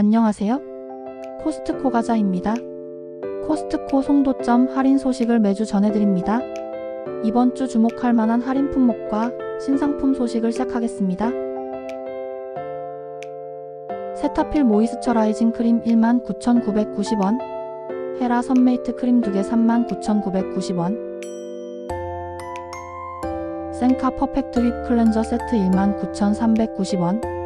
안녕하세요. 코스트코 가자입니다. 코스트코 송도점 할인 소식을 매주 전해드립니다. 이번 주 주목할 만한 할인 품목과 신상품 소식을 시작하겠습니다. 세타필 모이스처라이징 크림 19,990원, 헤라 선메이트 크림 2개 39,990원, 센카 퍼펙트 립 클렌저 세트 19,390원,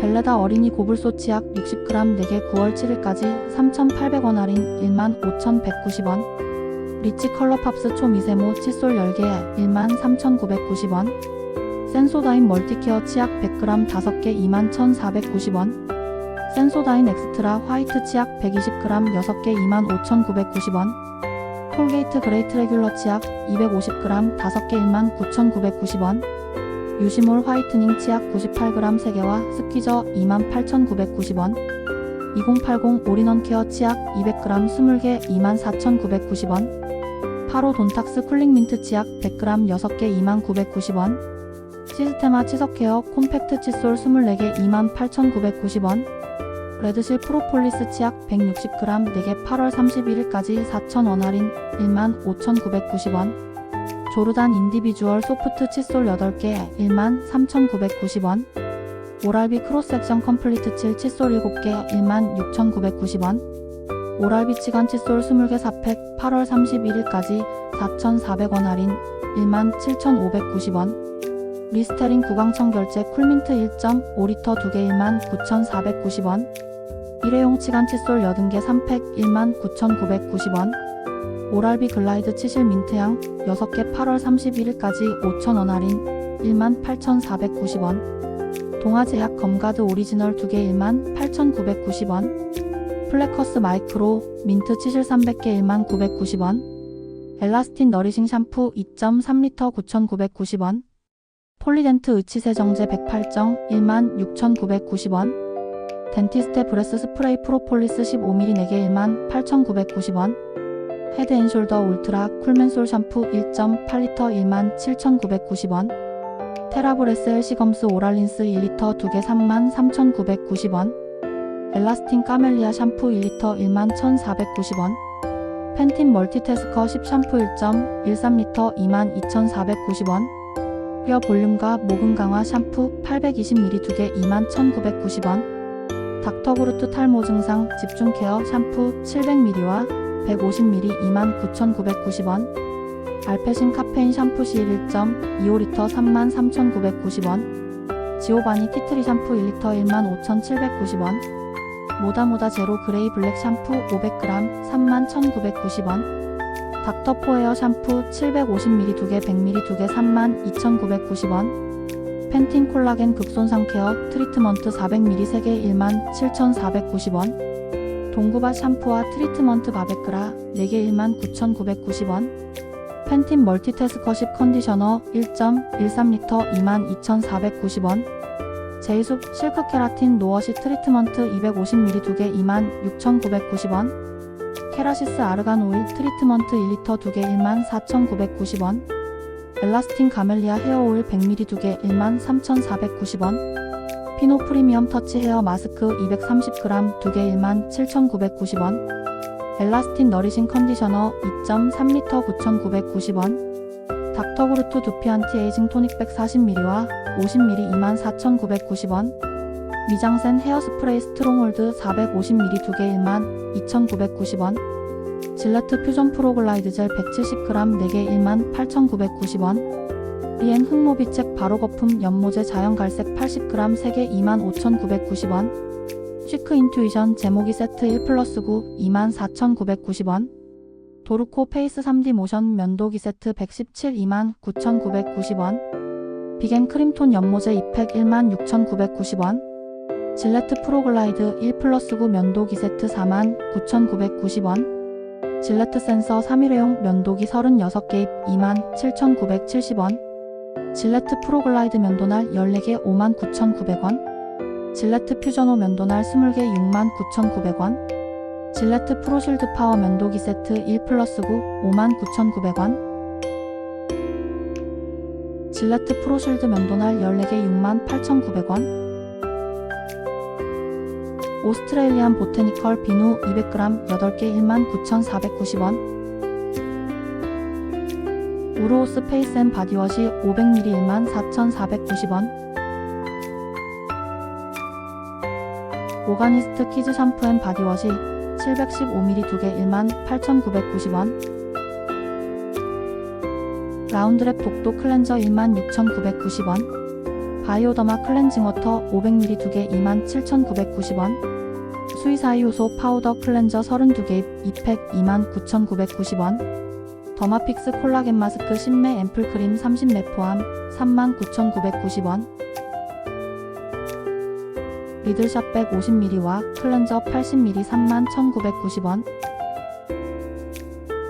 벨레다 어린이 고불소 치약 60g 4개 9월 7일까지 3,800원 할인 15,190원 리치 컬러 팝스 초미세모 칫솔 10개 13,990원 센소다인 멀티케어 치약 100g 5개 21,490원 센소다인 엑스트라 화이트 치약 120g 6개 25,990원 콜게이트 그레이트 레귤러 치약 250g 5개 19,990원 유시몰 화이트닝 치약 98g 3개와 스퀴저 28,990원 2080 올인원 케어 치약 200g 20개 24,990원 85 돈탁스 쿨링 민트 치약 100g 6개 2990원 시스테마 치석 케어 콤팩트 칫솔 24개 28,990원 레드실 프로폴리스 치약 160g 4개 8월 31일까지 4,000원 할인 15,990원 조르단 인디비주얼 소프트 칫솔 8개 13,990원. 오랄비 크로스섹션 컴플리트 칠 칫솔 7개 16,990원. 오랄비 치간 칫솔 20개 4팩 8월 31일까지 4,400원 할인 17,590원. 리스테린 구강청 결제 쿨민트 1.5리터 2개 19,490원. 일회용 치간 칫솔 80개 3팩 19,990원 오랄비 글라이드 치실 민트향 6개 8월 31일까지 5,000원 할인 18,490원. 동아제약 검가드 오리지널 2개 18,990원. 플래커스 마이크로 민트 치실 300개 19,990원. 엘라스틴 너리싱 샴푸 2.3리터 9,990원. 폴리덴트 의치세정제 108정 16,990원. 덴티스테 브레스 스프레이 프로폴리스 15ml 4개 18,990원 헤드앤숄더 울트라 쿨맨솔 샴푸 1.8리터 17,990원 테라브레스 헬시검스 오랄린스 1리터 2개 33,990원 엘라스틴 까멜리아 샴푸 1리터 11,490원 펜틴 멀티태스커 10 샴푸 1.13리터 22,490원 뼈 볼륨과 모근 강화 샴푸 820ml 2개 21,990원 닥터그루트 탈모 증상 집중 케어 샴푸 700ml와 150ml 29,990원 알페신 카페인 샴푸 실 1.25리터 33,990원 지오바니 티트리 샴푸 1리터 15,790원 모다모다 제로 그레이 블랙 샴푸 500g 31,990원 닥터포에어 샴푸 750ml 2개 100ml 2개 32,990원 펜틴 콜라겐 극손상 케어 트리트먼트 400ml 3개 17,490원 동구바 샴푸와 트리트먼트 바베크라 4개 19,990원. 펜틴 멀티태스커 10 컨디셔너 1.13리터 22,490원. 제이숲 실크 케라틴 노워시 트리트먼트 250ml 2개 26,990원. 케라시스 아르간 오일 트리트먼트 1리터 2개 14,990원. 엘라스틴 가멜리아 헤어 오일 100ml 2개 13,490원 피노 프리미엄 터치 헤어 마스크 230g 2개 17,990원 엘라스틴 너리싱 컨디셔너 2.3리터 9,990원 닥터그루트 두피 안티에이징 토닉백 40ml와 50ml 24,990원 위장센 헤어스프레이 스트롱홀드 450ml 2개 12,990원 질레트 퓨전 프로글라이드 젤 170g 4개 18,990원 리엔 흑모비책 바로 거품 연모제 자연갈색 80g 3개 25,990원. 쉬크 인투이션 제모기 세트 1 플러스 9 24,990원. 도르코 페이스 3D 모션 면도기 세트 117 29,990원. 비겐 크림톤 연모제 2팩 16,990원. 질레트 프로글라이드 1 플러스 9 면도기 세트 49,990원. 질레트 센서 3일회용 면도기 36개 입 27,970원 질레트 프로글라이드 면도날 14개 59,900원 질레트 퓨전호 면도날 20개 69,900원 질레트 프로실드 파워 면도기 세트 1 플러스 9 59,900원 질레트 프로실드 면도날 14개 68,900원 오스트레일리안 보테니컬 비누 200g 8개 19,490원 우로스 페이스 앤 바디워시 500ml 14,490원. 오가니스트 키즈 샴푸 앤 바디워시 715ml 2개 18,990원. 라운드랩 독도 클렌저 16,990원. 바이오더마 클렌징 워터 500ml 2개 27,990원. 수이사이 효소 파우더 클렌저 32개 2팩 29,990원 더마픽스 콜라겐 마스크 10매 앰플 크림 30매 포함 39,990원. 리들샷백 50ml와 클렌저 80ml 31,990원.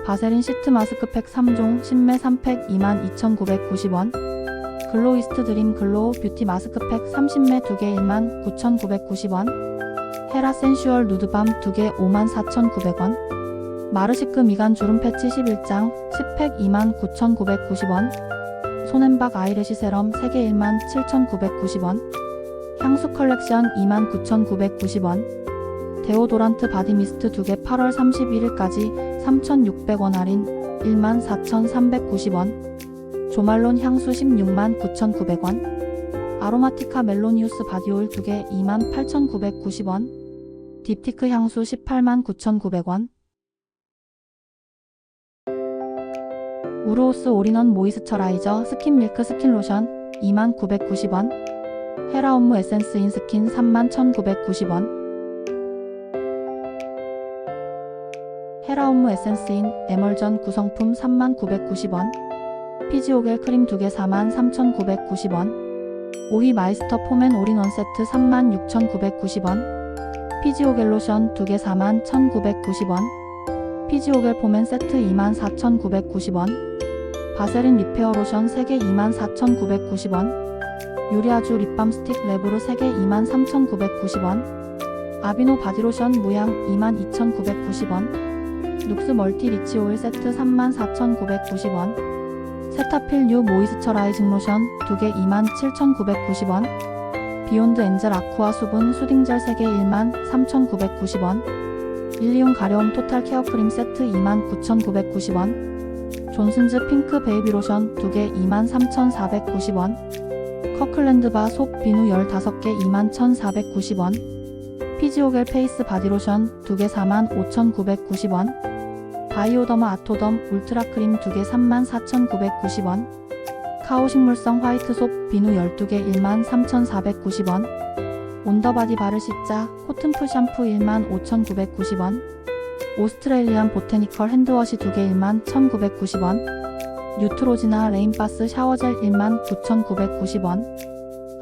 바세린 시트 마스크팩 3종 10매 3팩 22,990원. 글로이스트 드림 글로우 뷰티 마스크팩 30매 2개 19,990원. 헤라 센슈얼 누드밤 2개 54,900원 마르시크 미간 주름 패치 11장 10팩 29,990원 손앤박 아이래쉬 세럼 3개 17,990원 향수 컬렉션 29,990원 데오도란트 바디미스트 2개 8월 31일까지 3,600원 할인 14,390원 조말론 향수 16만 9,900원 아로마티카 멜로니우스 바디오일 2개 28,990원 딥티크 향수 18만 9,900원 우로스 올인원 모이스처라이저 스킨 밀크 스킨 로션 2990원. 헤라 업무 에센스 인 스킨 31,990원. 헤라 업무 에센스 인 에멀전 구성품 3990원. 피지오겔 크림 2개 43,990원. 오히 마이스터 폼앤 올인원 세트 36,990원. 피지오겔 로션 2개 41,990원. 피지오겔 폼앤 세트 24,990원 바세린 리페어 로션 3개 24,990원 유리아주 립밤 스틱 랩으로 3개 23,990원 아비노 바디로션 무향 22,990원 룩스 멀티 리치 오일 세트 34,990원 세타필 뉴 모이스처라이징 로션 2개 27,990원 비욘드 엔젤 아쿠아 수분 수딩젤 3개 13,990원 일리온 가려움 토탈 케어 크림 세트 29,990원 존슨즈 핑크 베이비 로션 2개 23,490원. 커클랜드 바 속 비누 15개 21,490원. 피지오겔 페이스 바디로션 2개 45,990원. 바이오더마 아토덤 울트라 크림 2개 34,990원. 카오 식물성 화이트 속 비누 12개 13,490원. 온더바디 바르 시자 코튼풀 샴푸 15,990원 오스트레일리안 보테니컬 핸드워시 2개 11,990원 뉴트로지나 레인바스 샤워젤 19,990원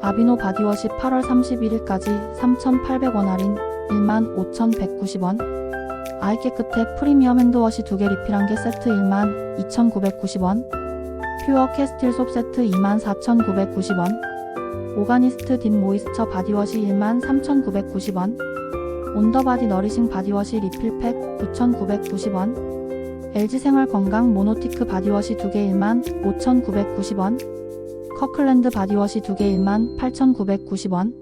아비노 바디워시 8월 31일까지 3,800원 할인 15,190원 아이 깨끗해 프리미엄 핸드워시 2개 리필 1개 세트 12,990원 퓨어 캐스틸 솝 세트 24,990원 오가니스트 딥 모이스처 바디워시 13,990원 온더바디 너리싱 바디워시 리필팩 9,990원. LG생활 건강 모노티크 바디워시 2개 15,990원. 커클랜드 바디워시 2개 18,990원.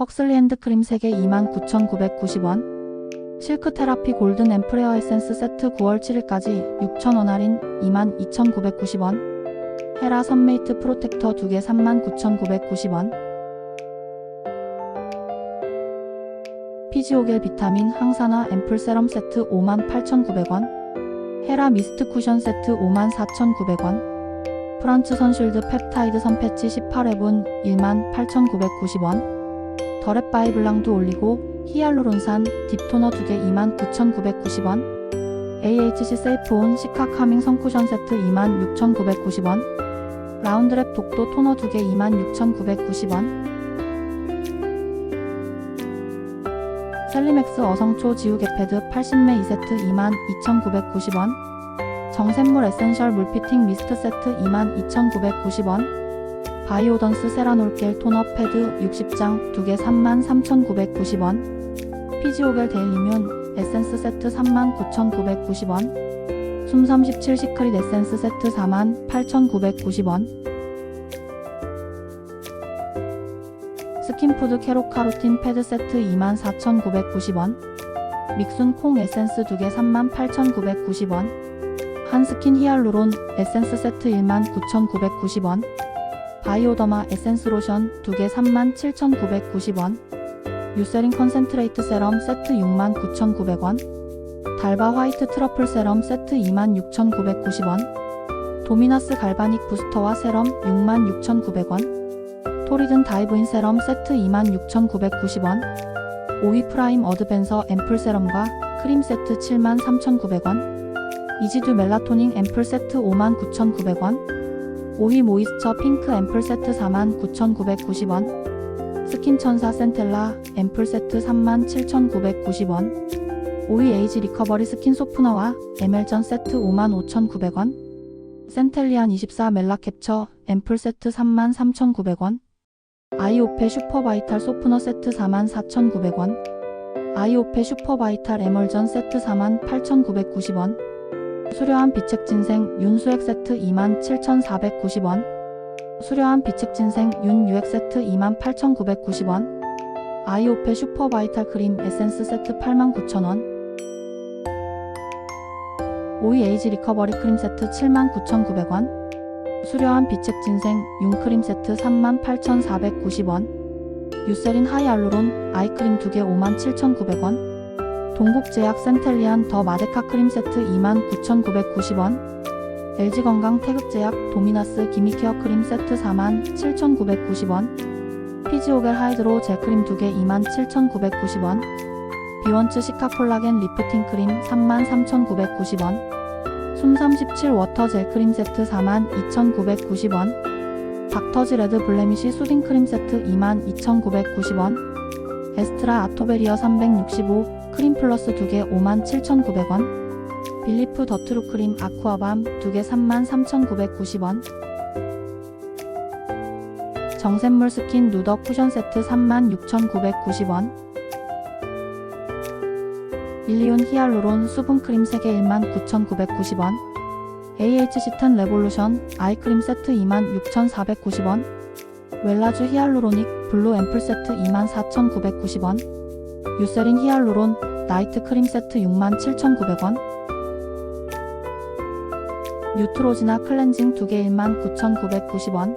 헉슬리 핸드크림 3개 29,990원. 실크 테라피 골든 앰프레어 에센스 세트 9월 7일까지 6,000원 할인 22,990원. 헤라 선메이트 프로텍터 2개 39,990원 피지오겔 비타민 항산화 앰플 세럼 세트 58,900원 헤라 미스트 쿠션 세트 54,900원 프란츠 선쉴드 펩타이드 선패치 18회분 18,990원 더랩바이 블랑도 올리고 히알루론산 딥토너 2개 29,990원 AHC 세이프온 시카 카밍 선쿠션 세트 26,990원 라운드랩 독도 토너 2개 26,990원 셀리맥스 어성초 지우개 패드 80매 2세트 22,990원 정샘물 에센셜 물피팅 미스트 세트 22,990원 바이오던스 세라놀겔 토너 패드 60장 2개 33,990원 피지오겔 데일리뮨 에센스 세트 39,990원 숨37 시크릿 에센스 세트 48,990원 스킨푸드 캐로카로틴 패드 세트 24,990원 믹순 콩 에센스 2개 38,990원 한스킨 히알루론 에센스 세트 19,990원 바이오더마 에센스 로션 2개 37,990원 유세린 컨센트레이트 세럼 세트 69,900원 달바 화이트 트러플 세럼 세트 26,990원 도미나스 갈바닉 부스터와 세럼 66,900원 토리든 다이브인 세럼 세트 26,990원 오이 프라임 어드밴서 앰플 세럼과 크림 세트 73,900원 이지듀 멜라토닝 앰플 세트 59,900원 오이 모이스처 핑크 앰플 세트 49,990원 스킨 천사 센텔라 앰플 세트 37,990원 오이 에이지 리커버리 스킨 소프너와 에멜전 세트 55,900원 센텔리안 24 멜라 캡처 앰플 세트 33,900원 아이오페 슈퍼바이탈 소프너 세트 44,900원 아이오페 슈퍼바이탈 에멀전 세트 48,990원 수려한 비책 진생 윤수액 세트 27,490원 수려한 비책 진생 윤유액 세트 28,990원 아이오페 슈퍼바이탈 크림 에센스 세트 89,000원 오이 에이지 리커버리 크림 세트 79,900원 수려한 비책 진생 윤크림 세트 38,490원. 유세린 하이알루론 아이크림 2개 57,900원. 동국제약 센텔리안 더 마데카 크림 세트 29,990원. LG건강 태극제약 도미나스 기미케어 크림 세트 47,990원. 피지오겔 하이드로 젤크림 2개 27,990원. 비원츠 시카 콜라겐 리프팅 크림 33,990원 숨37 워터 젤 크림 세트 42,990원 닥터지 레드 블레미쉬 수딩 크림 세트 22,990원 에스트라 아토베리어 365 크림 플러스 2개 57,900원 빌리프 더트루 크림 아쿠아밤 2개 33,990원 정샘물 스킨 누더 쿠션 세트 36,990원 일리온 히알루론 수분크림 3개 19,990원 AHC10 레볼루션 아이크림 세트 26,490원 웰라주 히알루로닉 블루 앰플 세트 24,990원 유세린 히알루론 나이트 크림 세트 67,900원 뉴트로지나 클렌징 2개 19,990원